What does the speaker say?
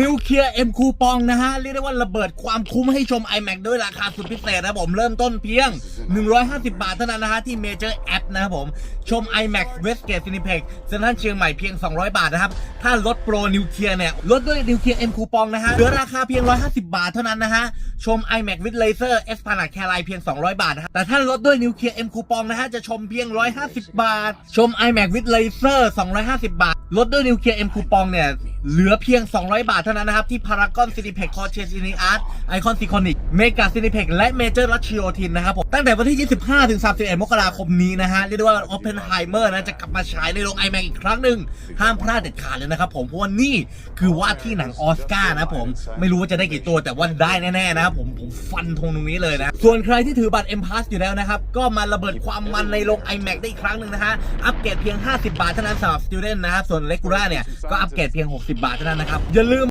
นิวเคลียร์เอ็มคูปองนะฮะ เรียกได้ว่าระเบิดความคุ้มให้ชม iMac ด้วยราคาสุดพิเศษนะผมเริ่มต้นเพียง 150 บาทเท่านั้นนะฮะ ที่เมเจอร์แอปนะครับผม ชม iMac Westgate Cineplex เซ็นทรัลเชียงใหม่เพียง 200 บาทนะครับ ถ้าลดโปรนิวเคลียร์เนี่ย ลดด้วยนิวเคลียร์เอ็มคูปองนะฮะเหลือราคาเพียง 150 บาทเท่านั้นนะฮะ ชม iMac with Laser S p a n a c a r i เพียง 200 บาทนะฮะแต่ถ้าลดด้วยนิวเคลียร์เอ็มคูปองนะฮะจะชมเพียง 150 บาท ชม iMac with Laser 250 บาทลดด้วยนิวเคลียร์เอ็มคูปองเนี่ย เหลือเพียง 200 บาทเท่านั้นนะครับ ที่พารากอนซินิเพ็กคอร์เชียซินีอาร์ตไอคอนซิคอนิกเมกาซินิเพ็กและเมเจอร์รัชชิโอทินนะครับผมตั้งแต่วันที่ 25 ถึง 31 มกราคมนี้นะฮะ เรียกได้ว่า Oppenheimer นะจะกลับมาฉายในโรง iMac อีกครั้งหนึ่งห้ามพลาดเด็ดขาดเลยนะครับผมเพราะว่านี่คือว่าที่หนังออสการ์นะผมไม่รู้ว่าจะได้กี่ตัวแต่ว่าได้แน่ๆนะครับผมผมฟันธงตรงนี้เลยนะส่วนใครที่ถือบัตร M Pass อยู่แล้วนะครับก็มาระเบิดความมันในโรง iMac ได้อีกครั้งหนึ่งนะฮะอัปเกรดเพียง 50 บาทเท่านั้นสำหรับ student นะครับส่วน regular เนี่ยก็อัปเกรดเพียง60 บาทเท่านั้นนะครับอย่าลืม